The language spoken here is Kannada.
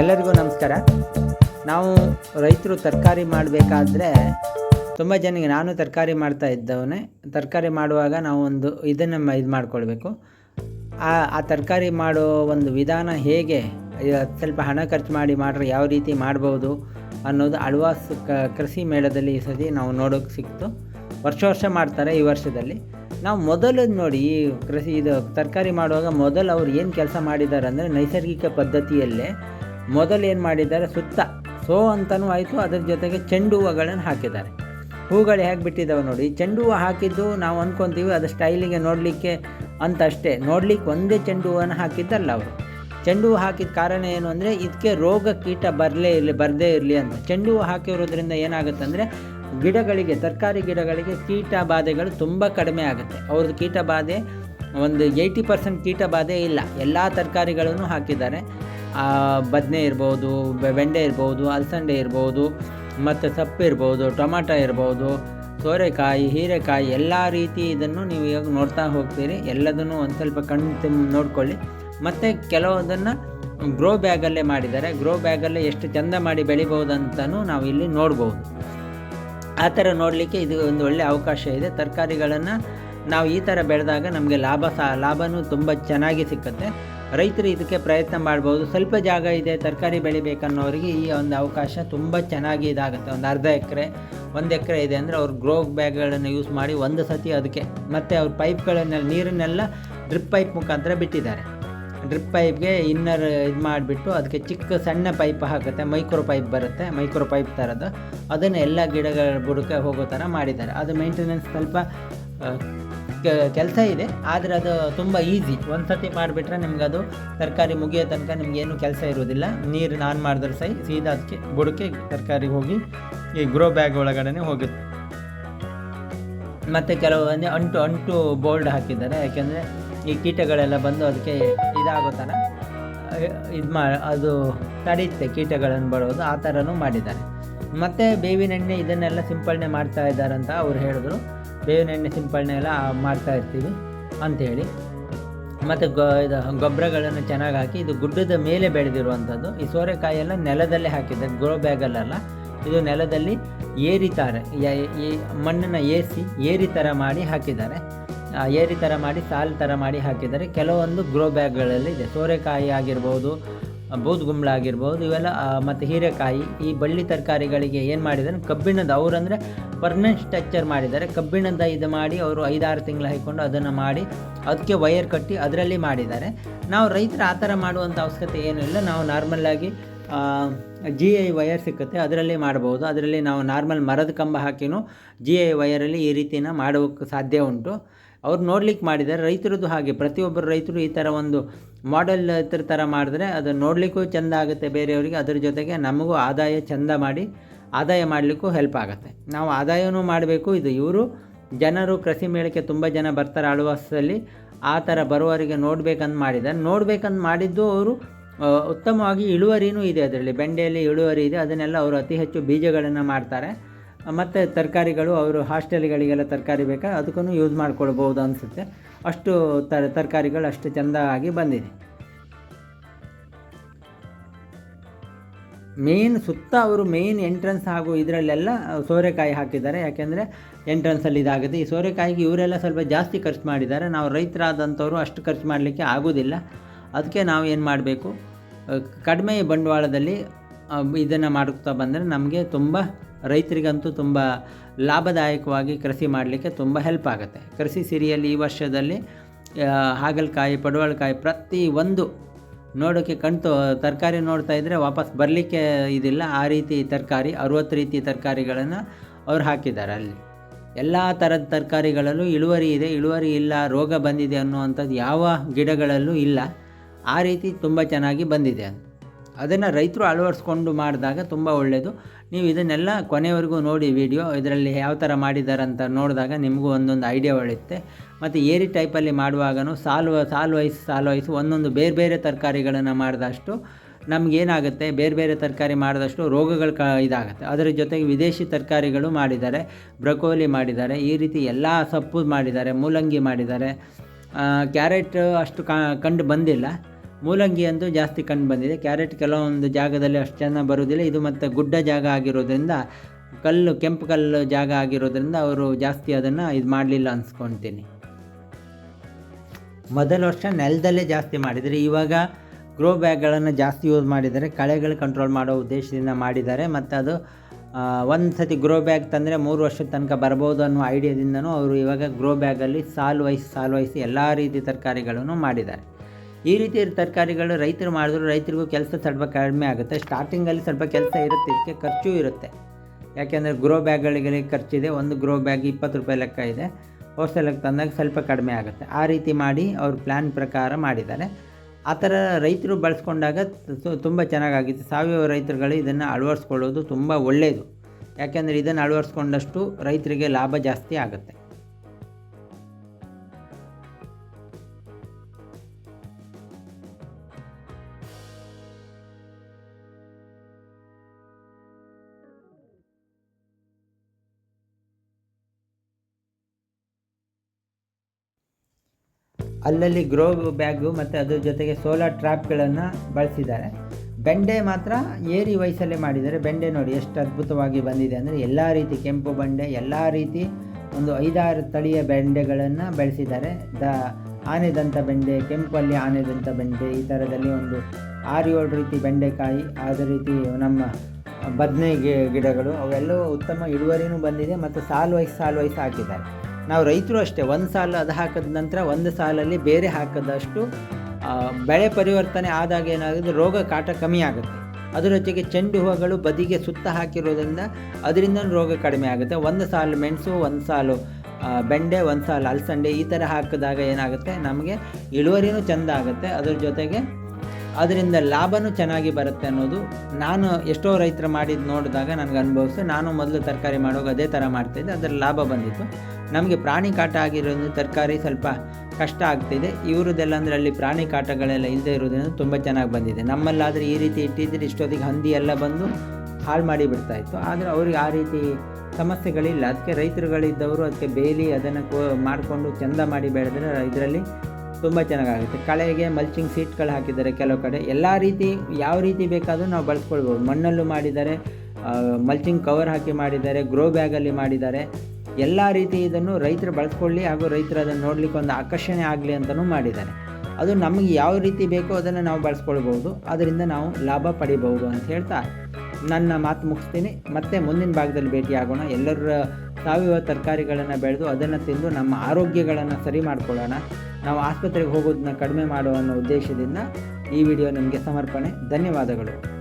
ಎಲ್ಲರಿಗೂ ನಮಸ್ಕಾರ. ನಾವು ರೈತರು ತರಕಾರಿ ಮಾಡಬೇಕಾದ್ರೆ ತುಂಬ ಜನಕ್ಕೆ ನಾನು ತರಕಾರಿ ಮಾಡ್ತಾ ಇದ್ದವನೇ. ತರಕಾರಿ ಮಾಡುವಾಗ ನಾವು ಒಂದು ಇದನ್ನು ಇದು ಮಾಡ್ಕೊಳ್ಬೇಕು. ಆ ಆ ತರಕಾರಿ ಮಾಡೋ ಒಂದು ವಿಧಾನ ಹೇಗೆ ಸ್ವಲ್ಪ ಹಣ ಖರ್ಚು ಮಾಡಿ ಮಾಡ್ರೆ ಯಾವ ರೀತಿ ಮಾಡ್ಬೋದು ಅನ್ನೋದು ಅಳ್ವಾಸ್ ಕೃಷಿ ಮೇಳದಲ್ಲಿ ಈ ಸತಿ ನಾವು ನೋಡೋಕೆ ಸಿಕ್ತು. ವರ್ಷ ವರ್ಷ ಮಾಡ್ತಾರೆ ಈ ವರ್ಷದಲ್ಲಿ. ನಾವು ಮೊದಲು ನೋಡಿ ಈ ಕೃಷಿ, ಇದು ತರಕಾರಿ ಮಾಡುವಾಗ ಮೊದಲು ಅವ್ರು ಏನು ಕೆಲಸ ಮಾಡಿದ್ದಾರೆ ಅಂದರೆ ನೈಸರ್ಗಿಕ ಪದ್ಧತಿಯಲ್ಲೇ ಮೊದಲು ಏನು ಮಾಡಿದ್ದಾರೆ? ಸುತ್ತ ಸೋ ಅಂತಲೂ ಆಯಿತು, ಅದ್ರ ಜೊತೆಗೆ ಚೆಂಡು ಹೂವುಗಳನ್ನು ಹಾಕಿದ್ದಾರೆ. ಹೂಗಳು ಹೇಗೆ ಬಿಟ್ಟಿದ್ದಾವೆ ನೋಡಿ ಚೆಂಡು ಹೂವು ಹಾಕಿದ್ದು ನಾವು ಅಂದ್ಕೊತೀವಿ ಅದು ಸ್ಟೈಲಿಗೆ ನೋಡಲಿಕ್ಕೆ ಅಂತ ಅಷ್ಟೇ. ನೋಡಲಿಕ್ಕೆ ಒಂದೇ ಚೆಂಡು ಹೂವನ್ನು ಹಾಕಿದ್ದಲ್ಲ ಅವರು. ಚೆಂಡು ಹೂವು ಹಾಕಿದ ಕಾರಣ ಏನು ಅಂದರೆ ಇದಕ್ಕೆ ರೋಗ ಕೀಟ ಬರಲೇ ಇರಲಿ, ಬರದೇ ಇರಲಿ ಅಂತ. ಚೆಂಡು ಹೂವು ಹಾಕಿರೋದ್ರಿಂದ ಏನಾಗುತ್ತೆ ಅಂದರೆ, ಗಿಡಗಳಿಗೆ, ತರಕಾರಿ ಗಿಡಗಳಿಗೆ ಕೀಟ ಬಾಧೆಗಳು ತುಂಬ ಕಡಿಮೆ ಆಗುತ್ತೆ. ಅವ್ರದ್ದು ಕೀಟ ಬಾಧೆ ಒಂದು ಏಯ್ಟಿ ಪರ್ಸೆಂಟ್ ಕೀಟ ಬಾಧೆ ಇಲ್ಲ. ಎಲ್ಲ ತರಕಾರಿಗಳನ್ನು ಹಾಕಿದ್ದಾರೆ. ಬದನೆ ಇರ್ಬೋದು ಬೆಂಡೆ ಇರ್ಬೋದು, ಅಲಸಂದೆ ಇರ್ಬೋದು, ಮತ್ತು ಸೊಪ್ಪು ಇರ್ಬೋದು, ಟೊಮಾಟೊ ಇರ್ಬೋದು, ಸೋರೆಕಾಯಿ, ಹೀರೆಕಾಯಿ, ಎಲ್ಲ ರೀತಿ ಇದನ್ನು ನೀವು ಇವಾಗ ನೋಡ್ತಾ ಹೋಗ್ತೀರಿ. ಎಲ್ಲದನ್ನು ಒಂದು ಸ್ವಲ್ಪ ಕಣ್ಣು ತುಂಬ ನೋಡ್ಕೊಳ್ಳಿ. ಮತ್ತು ಕೆಲವೊಂದನ್ನು ಗ್ರೋ ಬ್ಯಾಗಲ್ಲೇ ಮಾಡಿದ್ದಾರೆ. ಗ್ರೋ ಬ್ಯಾಗಲ್ಲೇ ಎಷ್ಟು ಚೆಂದ ಮಾಡಿ ಬೆಳಿಬೋದಂತಲೂ ನಾವು ಇಲ್ಲಿ ನೋಡ್ಬೋದು. ಆ ಥರ ನೋಡಲಿಕ್ಕೆ ಇದು ಒಂದು ಒಳ್ಳೆಯ ಅವಕಾಶ ಇದೆ. ತರಕಾರಿಗಳನ್ನು ನಾವು ಈ ಥರ ಬೆಳೆದಾಗ ನಮಗೆ ಲಾಭ ಸಹ ಲಾಭವೂ ತುಂಬ ಚೆನ್ನಾಗಿ ಸಿಕ್ಕುತ್ತೆ. ರೈತರು ಇದಕ್ಕೆ ಪ್ರಯತ್ನ ಮಾಡ್ಬೋದು. ಸ್ವಲ್ಪ ಜಾಗ ಇದೆ, ತರಕಾರಿ ಬೆಳಿಬೇಕನ್ನೋರಿಗೆ ಈ ಒಂದು ಅವಕಾಶ ತುಂಬ ಚೆನ್ನಾಗಿ ಇದಾಗುತ್ತೆ. ಒಂದು ಅರ್ಧ ಎಕರೆ, ಒಂದು ಎಕರೆ ಇದೆ ಅಂದರೆ ಅವ್ರು ಗ್ರೋ ಬ್ಯಾಗ್ಗಳನ್ನು ಯೂಸ್ ಮಾಡಿ ಒಂದು ಸತಿ ಅದಕ್ಕೆ. ಮತ್ತು ಅವ್ರ ಪೈಪ್ಗಳನ್ನೆಲ್ಲ, ನೀರನ್ನೆಲ್ಲ ಡ್ರಿಪ್ ಪೈಪ್ ಮುಖಾಂತರ ಬಿಟ್ಟಿದ್ದಾರೆ. ಡ್ರಿಪ್ ಪೈಪ್ಗೆ ಇನ್ನರ್ ಇದು ಮಾಡಿಬಿಟ್ಟು ಅದಕ್ಕೆ ಚಿಕ್ಕ ಸಣ್ಣ ಪೈಪ್ ಹಾಕುತ್ತೆ. ಮೈಕ್ರೋ ಪೈಪ್ ಬರುತ್ತೆ. ಮೈಕ್ರೋ ಪೈಪ್ ಥರದ್ದು ಅದನ್ನು ಎಲ್ಲ ಗಿಡಗಳ ಬುಡಕ್ಕೆ ಹೋಗೋ ಥರ ಮಾಡಿದ್ದಾರೆ. ಅದು ಮೇಂಟೆನೆನ್ಸ್ ಸ್ವಲ್ಪ ಕೆಲಸ ಇದೆ, ಆದರೆ ಅದು ತುಂಬ ಈಸಿ ಒಂದು ಸತಿ ಮಾಡಿಬಿಟ್ರೆ ನಿಮ್ಗೆ ಅದು ತರಕಾರಿ ಮುಗಿಯೋ ತನಕ ನಿಮಗೇನು ಕೆಲಸ ಇರೋದಿಲ್ಲ. ನೀರು ಆನ್ ಮಾಡಿದ್ರೆ ಸಹ ಸೀದಾ ಅದಕ್ಕೆ ಬುಡಕ್ಕೆ ತರಕಾರಿ ಹೋಗಿ ಈ ಗ್ರೋ ಬ್ಯಾಗ್ ಒಳಗಡೆ ಹೋಗುತ್ತೆ ಮತ್ತು ಕೆಲವು ಅಂಟು ಅಂಟು ಬೋಲ್ಡ್ ಹಾಕಿದ್ದಾರೆ. ಯಾಕೆಂದರೆ ಈ ಕೀಟಗಳೆಲ್ಲ ಬಂದು ಅದಕ್ಕೆ ಇದಾಗೋ ಥರ ಇದು ಮಾ, ಅದು ತಡೆಯುತ್ತೆ ಕೀಟಗಳನ್ನು ಬರೋದು, ಆ ಥರನೂ ಮಾಡಿದ್ದಾರೆ. ಮತ್ತು ಬೇವಿನ ಎಣ್ಣೆ ಇದನ್ನೆಲ್ಲ ಸಿಂಪಡಣೆ ಮಾಡ್ತಾ ಇದ್ದಾರಂತ ಅಂತ ಅವ್ರು ಹೇಳಿದ್ರು. ಬೇವಿನ ಎಣ್ಣೆ ಸಿಂಪಡಣೆ ಎಲ್ಲ ಮಾಡ್ತಾ ಇರ್ತೀವಿ ಅಂಥೇಳಿ ಮತ್ತು ಗೊ ಇದು ಗೊಬ್ಬರಗಳನ್ನು ಚೆನ್ನಾಗಿ ಹಾಕಿ ಇದು ಗುಡ್ಡದ ಮೇಲೆ ಬೆಳೆದಿರುವಂಥದ್ದು. ಈ ಸೋರೆಕಾಯಿ ಎಲ್ಲ ನೆಲದಲ್ಲೇ ಹಾಕಿದ್ದಾರೆ ಗ್ರೋ ಬ್ಯಾಗಲ್ಲೆಲ್ಲ ಇದು ನೆಲದಲ್ಲಿ ಏರಿತಾರೆ ಮಣ್ಣನ್ನು ಏರಿಸಿ, ಏರಿ ಥರ ಮಾಡಿ ಹಾಕಿದ್ದಾರೆ. ಏರಿ ಥರ ಮಾಡಿ, ಸಾಲು ಥರ ಮಾಡಿ ಹಾಕಿದ್ದಾರೆ. ಕೆಲವೊಂದು ಗ್ರೋ ಬ್ಯಾಗ್ಗಳಲ್ಲಿ ಇದೆ. ಸೋರೆಕಾಯಿ ಆಗಿರ್ಬೋದು ಬೂದ್ಗುಂಬಳ ಆಗಿರ್ಬೋದು, ಇವೆಲ್ಲ ಮತ್ತು ಹೀರೆಕಾಯಿ, ಈ ಬಳ್ಳಿ ತರಕಾರಿಗಳಿಗೆ ಏನು ಮಾಡಿದ್ದಾರೆ? ಕಬ್ಬಿಣದ, ಅವರಂದರೆ ಪರ್ಮನೆಂಟ್ ಸ್ಟ್ರಕ್ಚರ್ ಮಾಡಿದ್ದಾರೆ. ಕಬ್ಬಿಣದ ಇದು ಮಾಡಿ ಅವರು ಐದಾರು ತಿಂಗಳು ಹಾಕ್ಕೊಂಡು ಅದನ್ನು ಮಾಡಿ ಅದಕ್ಕೆ ವೈರ್ ಕಟ್ಟಿ ಅದರಲ್ಲಿ ಮಾಡಿದ್ದಾರೆ. ನಾವು ರೈತರು ಆ ಥರ ಮಾಡುವಂಥ ಅವಶ್ಯಕತೆ ಇಲ್ಲ. ನಾವು ನಾರ್ಮಲ್ಲಾಗಿ ಜಿ ಐ ವಯರ್ ಸಿಕ್ಕುತ್ತೆ, ಅದರಲ್ಲಿ ಮಾಡ್ಬೋದು. ಅದರಲ್ಲಿ ನಾವು ನಾರ್ಮಲ್ ಮರದ ಕಂಬ ಹಾಕಿನೂ ಜಿ ಐ ವಯರಲ್ಲಿ ಈ ರೀತಿನ ಮಾಡೋಕ್ಕೆ ಸಾಧ್ಯ ಉಂಟು. ಅವ್ರು ನೋಡ್ಲಿಕ್ಕೆ ಮಾಡಿದ್ದಾರೆ. ರೈತರದ್ದು ಹಾಗೆ. ಪ್ರತಿಯೊಬ್ಬರು ರೈತರು ಈ ಥರ ಒಂದು ಮಾಡೆಲ್ ಇತರ ಥರ ಮಾಡಿದ್ರೆ ಅದು ನೋಡಲಿಕ್ಕೂ ಚೆಂದ ಆಗುತ್ತೆ ಬೇರೆಯವರಿಗೆ. ಅದ್ರ ಜೊತೆಗೆ ನಮಗೂ ಆದಾಯ ಚೆಂದ ಮಾಡಿ, ಆದಾಯ ಮಾಡಲಿಕ್ಕೂ ಹೆಲ್ಪ್ ಆಗುತ್ತೆ. ನಾವು ಆದಾಯವೂ ಮಾಡಬೇಕು. ಇದು ಇವರು ಜನರು ಕೃಷಿ ಮೇಳಕ್ಕೆ ತುಂಬ ಜನ ಬರ್ತಾರೆ ಆಳ್ವಾಸದಲ್ಲಿ. ಆ ಥರ ಬರುವವರಿಗೆ ನೋಡ್ಬೇಕಂತ ಮಾಡಿದ್ದಾರೆ. ನೋಡ್ಬೇಕಂತ ಮಾಡಿದ್ದು ಅವರು ಉತ್ತಮವಾಗಿ ಇಳುವರಿನೂ ಇದೆ ಅದರಲ್ಲಿ. ಬೆಂಡೆಯಲ್ಲಿ ಇಳುವರಿ ಇದೆ. ಅದನ್ನೆಲ್ಲ ಅವರು ಅತಿ ಹೆಚ್ಚು ಬೀಜಗಳನ್ನು ಮಾಡ್ತಾರೆ. ಮತ್ತು ತರಕಾರಿಗಳು, ಅವರು ಹಾಸ್ಟೆಲ್ಗಳಿಗೆಲ್ಲ ತರಕಾರಿ ಬೇಕಾ? ಅದಕ್ಕೂ ಯೂಸ್ ಮಾಡ್ಕೊಳ್ಬೋದು ಅನಿಸುತ್ತೆ. ಅಷ್ಟು ತರ ತರಕಾರಿಗಳು ಅಷ್ಟು ಚೆಂದಾಗಿ ಬಂದಿದೆ. ಮೇನ್ ಸುತ್ತ ಅವರು ಮೇನ್ ಎಂಟ್ರೆನ್ಸ್ ಹಾಗೂ ಇದರಲ್ಲೆಲ್ಲ ಸೋರೆಕಾಯಿ ಹಾಕಿದ್ದಾರೆ. ಯಾಕೆಂದರೆ ಎಂಟ್ರೆನ್ಸಲ್ಲಿ ಇದಾಗುತ್ತೆ ಈ ಸೋರೆಕಾಯಿಗೆ ಇವರೆಲ್ಲ ಸ್ವಲ್ಪ ಜಾಸ್ತಿ ಖರ್ಚು ಮಾಡಿದ್ದಾರೆ. ನಾವು ರೈತರಾದಂಥವ್ರು ಅಷ್ಟು ಖರ್ಚು ಮಾಡಲಿಕ್ಕೆ ಆಗೋದಿಲ್ಲ. ಅದಕ್ಕೆ ನಾವು ಏನು ಮಾಡಬೇಕು? ಕಡಿಮೆ ಬಂಡವಾಳದಲ್ಲಿ ಇದನ್ನು ಮಾಡುತ್ತಾ ಬಂದರೆ ನಮಗೆ ತುಂಬ ರೈತರಿಗಂತೂ ತುಂಬ ಲಾಭದಾಯಕವಾಗಿ ಕೃಷಿ ಮಾಡಲಿಕ್ಕೆ ತುಂಬ ಹೆಲ್ಪ್ ಆಗುತ್ತೆ. ಕೃಷಿ ಸಿರಿಯಲ್ಲಿ ಈ ವರ್ಷದಲ್ಲಿ ಹಾಗಲಕಾಯಿ, ಪಡವಲಕಾಯಿ ಪ್ರತಿ ಒಂದು ನೋಡೋಕ್ಕೆ ಕಣ್ತು ತರಕಾರಿ ನೋಡ್ತಾ ಇದ್ದರೆ ವಾಪಸ್ ಬರಲಿಕ್ಕೆ ಇದಿಲ್ಲ. ಆ ರೀತಿ ತರಕಾರಿ, ಅರುವತ್ತು ರೀತಿ ತರಕಾರಿಗಳನ್ನು ಅವ್ರು ಹಾಕಿದ್ದಾರೆ ಅಲ್ಲಿ. ಎಲ್ಲ ಥರದ ತರಕಾರಿಗಳಲ್ಲೂ ಇಳುವರಿ ಇದೆ. ಇಳುವರಿ ಇಲ್ಲ, ರೋಗ ಬಂದಿದೆ ಅನ್ನುವಂಥದ್ದು ಯಾವ ಗಿಡಗಳಲ್ಲೂ ಇಲ್ಲ. ಆ ರೀತಿ ತುಂಬ ಚೆನ್ನಾಗಿ ಬಂದಿದೆ ಅದು ಅದನ್ನು ರೈತರು ಅಳವಡಿಸ್ಕೊಂಡು ಮಾಡಿದಾಗ ತುಂಬ ಒಳ್ಳೆಯದು ನೀವು ಇದನ್ನೆಲ್ಲ ಕೊನೆವರೆಗೂ ನೋಡಿ ವಿಡಿಯೋ, ಇದರಲ್ಲಿ ಯಾವ ಥರ ಮಾಡಿದ್ದಾರೆ ಅಂತ ನೋಡಿದಾಗ ನಿಮಗೂ ಒಂದೊಂದು ಐಡಿಯಾ ಒಳ್ಳೆಯುತ್ತೆ ಮತ್ತು ಏರಿ ಟೈಪಲ್ಲಿ ಮಾಡುವಾಗನೂ ಸಾಲು ಸಾಲು ವೈಸ್ ಸಾಲು ವೈಸ್ ಒಂದೊಂದು ಬೇರೆ ಬೇರೆ ತರಕಾರಿಗಳನ್ನು ಮಾಡಿದಷ್ಟು ನಮಗೇನಾಗುತ್ತೆ ಬೇರೆ ಬೇರೆ ತರಕಾರಿ ಮಾಡಿದಷ್ಟು ರೋಗಗಳು ಕ, ಇದಾಗುತ್ತೆ. ಅದರ ಜೊತೆಗೆ ವಿದೇಶಿ ತರಕಾರಿಗಳು ಮಾಡಿದ್ದಾರೆ, ಬ್ರಕೋಲಿ ಮಾಡಿದ್ದಾರೆ, ಈ ರೀತಿ ಎಲ್ಲ ಸೊಪ್ಪು ಮಾಡಿದ್ದಾರೆ, ಮೂಲಂಗಿ ಮಾಡಿದ್ದಾರೆ. ಕ್ಯಾರೆಟ್ ಅಷ್ಟು ಕಂಡು ಬಂದಿಲ್ಲ. ಮೂಲಂಗಿ ಅಂತೂ ಜಾಸ್ತಿ ಕಂಡು ಬಂದಿದೆ. ಕ್ಯಾರೆಟ್ ಕೆಲವೊಂದು ಜಾಗದಲ್ಲಿ ಅಷ್ಟು ಚೆನ್ನಾಗಿ ಬರೋದಿಲ್ಲ ಇದು ಮತ್ತು ಗುಡ್ಡ ಜಾಗ ಆಗಿರೋದ್ರಿಂದ, ಕಲ್ಲು, ಕೆಂಪು ಕಲ್ಲು ಜಾಗ ಆಗಿರೋದ್ರಿಂದ ಅವರು ಜಾಸ್ತಿ ಅದನ್ನು ಇದು ಮಾಡಲಿಲ್ಲ ಅನ್ಸ್ಕೊತೀನಿ. ಮೊದಲ ವರ್ಷ ನೆಲದಲ್ಲೇ ಜಾಸ್ತಿ ಮಾಡಿದರೆ ಇವಾಗ ಗ್ರೋ ಬ್ಯಾಗ್ಗಳನ್ನು ಜಾಸ್ತಿ ಯೂಸ್ ಮಾಡಿದ್ದಾರೆ. ಕಳೆಗಳು ಕಂಟ್ರೋಲ್ ಮಾಡೋ ಉದ್ದೇಶದಿಂದ ಮಾಡಿದ್ದಾರೆ. ಮತ್ತು ಅದು ಒಂದು ಸತಿ ಗ್ರೋ ಬ್ಯಾಗ್ ತಂದರೆ ಮೂರು ವರ್ಷದ ತನಕ ಬರ್ಬೋದು ಅನ್ನೋ ಐಡಿಯಾದಿಂದನೂ ಅವರು ಇವಾಗ ಗ್ರೋ ಬ್ಯಾಗಲ್ಲಿ ಸಾಲು ವಹಿಸಿ ಸಾಲು ವಹಿಸಿ ಎಲ್ಲ ರೀತಿ ತರಕಾರಿಗಳನ್ನು ಮಾಡಿದ್ದಾರೆ. ಈ ರೀತಿ ತರಕಾರಿಗಳು ರೈತರು ಮಾಡಿದ್ರು, ರೈತರಿಗೂ ಕೆಲಸ ಸ್ವಲ್ಪ ಕಡಿಮೆ ಆಗುತ್ತೆ. ಸ್ಟಾರ್ಟಿಂಗಲ್ಲಿ ಸ್ವಲ್ಪ ಕೆಲಸ ಇರುತ್ತೆ, ಇದಕ್ಕೆ ಖರ್ಚು ಇರುತ್ತೆ. ಯಾಕೆಂದರೆ ಗ್ರೋ ಬ್ಯಾಗ್ಗಳಿಗೆ ಖರ್ಚಿದೆ, ಒಂದು ಗ್ರೋ ಬ್ಯಾಗ್ ಇಪ್ಪತ್ತು ರೂಪಾಯಿ ಲೆಕ್ಕ ಇದೆ. ಹೋಲ್ಸೇಲಾಗಿ ತಂದಾಗ ಸ್ವಲ್ಪ ಕಡಿಮೆ ಆಗುತ್ತೆ. ಆ ರೀತಿ ಮಾಡಿ ಅವರು ಪ್ಲ್ಯಾನ್ ಪ್ರಕಾರ ಮಾಡಿದ್ದಾರೆ. ಆ ಥರ ರೈತರು ಬಳಸ್ಕೊಂಡಾಗ ತುಂಬ ಚೆನ್ನಾಗಾಗಿತ್ತು. ಸಾವಯವ ರೈತರುಗಳು ಇದನ್ನು ಅಳವಡಿಸ್ಕೊಳ್ಳೋದು ತುಂಬ ಒಳ್ಳೆಯದು ಯಾಕೆಂದರೆ ಇದನ್ನು ಅಳವಡಿಸ್ಕೊಂಡಷ್ಟು ರೈತರಿಗೆ ಲಾಭ ಜಾಸ್ತಿ ಆಗುತ್ತೆ. ಅಲ್ಲಲ್ಲಿ ಗ್ರೋ ಬ್ಯಾಗು ಮತ್ತು ಅದ್ರ ಜೊತೆಗೆ ಸೋಲಾರ್ ಟ್ರ್ಯಾಪ್ಗಳನ್ನು ಬಳಸಿದ್ದಾರೆ. ಬೆಂಡೆ ಮಾತ್ರ ಏರಿ ವಯಸ್ಸಲ್ಲೇ ಮಾಡಿದ್ದಾರೆ. ಬೆಂಡೆ ನೋಡಿ ಎಷ್ಟು ಅದ್ಭುತವಾಗಿ ಬಂದಿದೆ ಅಂದರೆ ಎಲ್ಲ ರೀತಿ ಕೆಂಪು ಬಂಡೆ, ಎಲ್ಲ ರೀತಿ ಒಂದು ಐದಾರು ತಳಿಯ ಬೆಂಡೆಗಳನ್ನು ಬೆಳೆಸಿದ್ದಾರೆ. ದ ಆನೆದಂಥ ಬೆಂಡೆ, ಕೆಂಪಲ್ಲಿ ಆನೆದಂಥ ಬೆಂಡೆ, ಈ ಥರದಲ್ಲಿ ಒಂದು ಆರು ಏಳು ರೀತಿ ಬೆಂಡೆಕಾಯಿ, ಅದೇ ರೀತಿ ನಮ್ಮ ಬದನೆ ಗಿಡಗಳು, ಅವೆಲ್ಲವೂ ಉತ್ತಮ ಇಳುವರಿನೂ ಬಂದಿದೆ ಮತ್ತು ಸಾಲು ವಯಸ್ಸು ಹಾಕಿದ್ದಾರೆ. ನಾವು ರೈತರು ಅಷ್ಟೇ, ಒಂದು ಸಾಲು ಅದು ಹಾಕಿದ ನಂತರ ಒಂದು ಸಾಲಲ್ಲಿ ಬೇರೆ ಹಾಕಿದಷ್ಟು ಬೆಳೆ ಪರಿವರ್ತನೆ ಆದಾಗ ಏನಾಗುತ್ತೆ, ರೋಗ ಕಾಟ ಕಮ್ಮಿ ಆಗುತ್ತೆ. ಅದರ ಜೊತೆಗೆ ಚೆಂಡು ಹೂವುಗಳು ಬದಿಗೆ ಸುತ್ತ ಹಾಕಿರೋದ್ರಿಂದ ಅದರಿಂದ ರೋಗ ಕಡಿಮೆ ಆಗುತ್ತೆ. ಒಂದು ಸಾಲು ಮೆಣಸು, ಒಂದು ಸಾಲು ಬೆಂಡೆ, ಒಂದು ಸಾಲು ಅಲಸಂಡೆ ಈ ಥರ ಹಾಕಿದಾಗ ಏನಾಗುತ್ತೆ, ನಮಗೆ ಇಳುವರಿನೂ ಚೆಂದ ಆಗುತ್ತೆ. ಅದ್ರ ಜೊತೆಗೆ ಅದರಿಂದ ಲಾಭನೂ ಚೆನ್ನಾಗಿ ಬರುತ್ತೆ ಅನ್ನೋದು ನಾನು ಎಷ್ಟೋ ರೈತರು ಮಾಡಿದ್ದು ನೋಡಿದಾಗ ನನಗೆ ಅನುಭವಿಸ್ತು ನಾನು ಮೊದಲು ತರಕಾರಿ ಮಾಡುವಾಗ ಅದೇ ಥರ ಮಾಡ್ತಾಯಿದ್ದೆ ಅದರ ಲಾಭ ಬಂದಿತ್ತು. ನಮಗೆ ಪ್ರಾಣಿ ಕಾಟ ಆಗಿರೋದು ತರಕಾರಿ ಸ್ವಲ್ಪ ಕಷ್ಟ ಆಗ್ತಿದೆ. ಇವ್ರದ್ದೆಲ್ಲ ಅಂದರೆ ಅಲ್ಲಿ ಪ್ರಾಣಿ ಕಾಟಗಳೆಲ್ಲ ಇಲ್ಲದೆ ಇರೋದ್ರಿಂದ ತುಂಬ ಚೆನ್ನಾಗಿ ಬಂದಿದೆ. ನಮ್ಮಲ್ಲಾದರೆ ಈ ರೀತಿ ಇಟ್ಟಿದ್ರೆ ಇಷ್ಟೊತ್ತಿಗೆ ಹಂದಿ ಎಲ್ಲ ಬಂದು ಹಾಳು ಮಾಡಿ ಬಿಡ್ತಾಯಿತ್ತು ಆದರೆ ಅವ್ರಿಗೆ ಆ ರೀತಿ ಸಮಸ್ಯೆಗಳಿಲ್ಲ. ಅದಕ್ಕೆ ರೈತರುಗಳಿದ್ದವರು ಅದಕ್ಕೆ ಬೇಲಿ ಅದನ್ನು ಕೋ ಮಾಡಿಕೊಂಡು ಚೆಂದ ಮಾಡಿ ಬೆಳೆದ್ರೆ ಇದರಲ್ಲಿ ತುಂಬ ಚೆನ್ನಾಗಾಗುತ್ತೆ ಕಳೆಗೆ ಮಲ್ಚಿಂಗ್ ಸೀಟ್ಗಳು ಹಾಕಿದ್ದಾರೆ ಕೆಲವು ಕಡೆ. ಎಲ್ಲ ರೀತಿ ಯಾವ ರೀತಿ ಬೇಕಾದರೂ ನಾವು ಬಳಸ್ಕೊಳ್ಬೋದು. ಮಣ್ಣಲ್ಲೂ ಮಾಡಿದ್ದಾರೆ ಮಲ್ಚಿಂಗ್ ಕವರ್ ಹಾಕಿ ಮಾಡಿದ್ದಾರೆ ಗ್ರೋ ಬ್ಯಾಗಲ್ಲಿ ಮಾಡಿದ್ದಾರೆ. ಎಲ್ಲ ರೀತಿ ಇದನ್ನು ರೈತರು ಬಳಸ್ಕೊಳ್ಳಿ ಹಾಗೂ ರೈತರು ಅದನ್ನು ನೋಡಲಿಕ್ಕೆ ಒಂದು ಆಕರ್ಷಣೆ ಆಗಲಿ ಅಂತಲೂ ಮಾಡಿದ್ದಾರೆ. ಅದು ನಮಗೆ ಯಾವ ರೀತಿ ಬೇಕೋ ಅದನ್ನು ನಾವು ಬಳಸ್ಕೊಳ್ಬೋದು ಅದರಿಂದ ನಾವು ಲಾಭ ಪಡಿಬಹುದು ಅಂತ ಹೇಳ್ತಾ ನನ್ನ ಮಾತು ಮುಗಿಸ್ತೀನಿ. ಮತ್ತೆ ಮುಂದಿನ ಭಾಗದಲ್ಲಿ ಭೇಟಿಯಾಗೋಣ. ಎಲ್ಲರ ಸಾವಯವ ತರಕಾರಿಗಳನ್ನು ಬೆಳೆದು ಅದನ್ನು ತಿಂದು ನಮ್ಮ ಆರೋಗ್ಯಗಳನ್ನು ಸರಿ ಮಾಡಿಕೊಳ್ಳೋಣ. ನಾವು ಆಸ್ಪತ್ರೆಗೆ ಹೋಗೋದನ್ನ ಕಡಿಮೆ ಮಾಡೋ ಅನ್ನೋ ಉದ್ದೇಶದಿಂದ ಈ ವಿಡಿಯೋ ನಿಮಗೆ ಸಮರ್ಪಣೆ. ಧನ್ಯವಾದಗಳು.